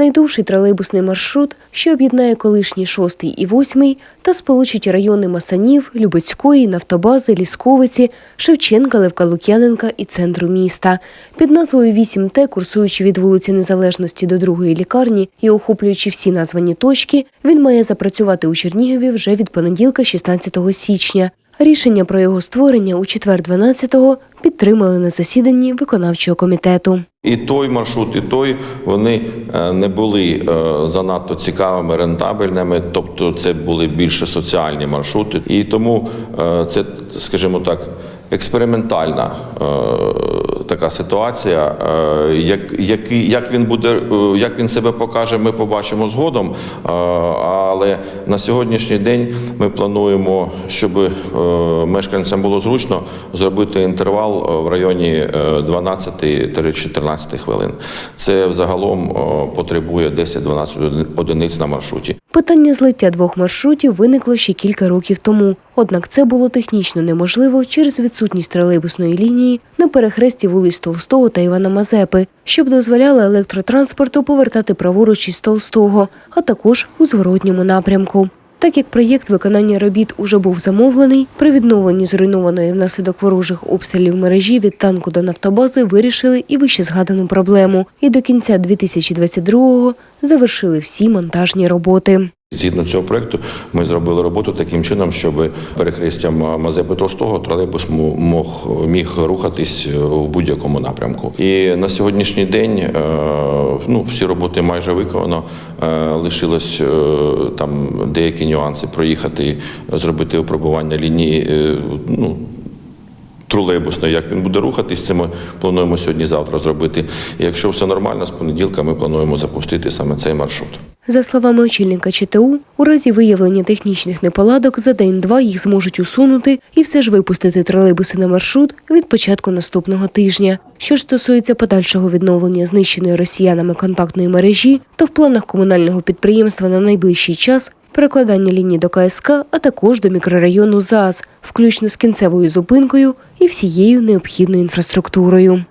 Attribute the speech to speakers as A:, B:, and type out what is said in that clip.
A: Найдовший тролейбусний маршрут, що об'єднає колишній шостий і восьмий, та сполучить райони Масанів, Любецької, Нафтобази, Лісковиці, Шевченка, Левка Лук'яненка і центру міста. Під назвою 8Т, курсуючи від вулиці Незалежності до другої лікарні і охоплюючи всі названі точки, він має запрацювати у Чернігові вже від понеділка, 16 січня. Рішення про його створення у четвер 12-го підтримали на засіданні виконавчого комітету.
B: І той маршрут, і той вони е, не були е, занадто цікавими, рентабельними, тобто це були більше соціальні маршрути. І тому е, це, скажімо так, експериментальна така ситуація. Е, Як, як він буде, е, як він себе покаже, ми побачимо згодом. Е, Але на сьогоднішній день ми плануємо, щоб мешканцям було зручно зробити інтервал в районі е, 12-14 хвилин. Це взагалом потребує 10-12 одиниць на маршруті.
A: Питання злиття двох маршрутів виникло ще кілька років тому. Однак це було технічно неможливо через відсутність тролейбусної лінії на перехресті вулиць Толстого та Івана Мазепи, щоб дозволяло електротранспорту повертати праворуч із Толстого, а також у зворотньому напрямку. Так як проєкт виконання робіт уже був замовлений, при відновленні зруйнованої внаслідок ворожих обстрілів мережі від танку до нафтобази вирішили і вище згадану проблему. І до кінця 2022-го завершили всі монтажні роботи.
B: Згідно цього проекту, ми зробили роботу таким чином, щоб перехрестям Мазепи Толстого тролейбус мог міг рухатись у будь-якому напрямку. І на сьогоднішній день е, ну, всі роботи майже виконано. Е, Лишилось е, там деякі нюанси проїхати, зробити опробування лінії. е, Ну, тролейбусної, як він буде рухатись, це ми плануємо сьогодні-завтра зробити. І якщо все нормально, з понеділка ми плануємо запустити саме цей маршрут.
A: За словами очільника ЧТУ, у разі виявлення технічних неполадок за день-два їх зможуть усунути і все ж випустити тролейбуси на маршрут від початку наступного тижня. Що ж стосується подальшого відновлення знищеної росіянами контактної мережі, то в планах комунального підприємства на найближчий час перекладання ліній до КСК, а також до мікрорайону ЗАЗ, включно з кінцевою зупинкою і всією необхідною інфраструктурою.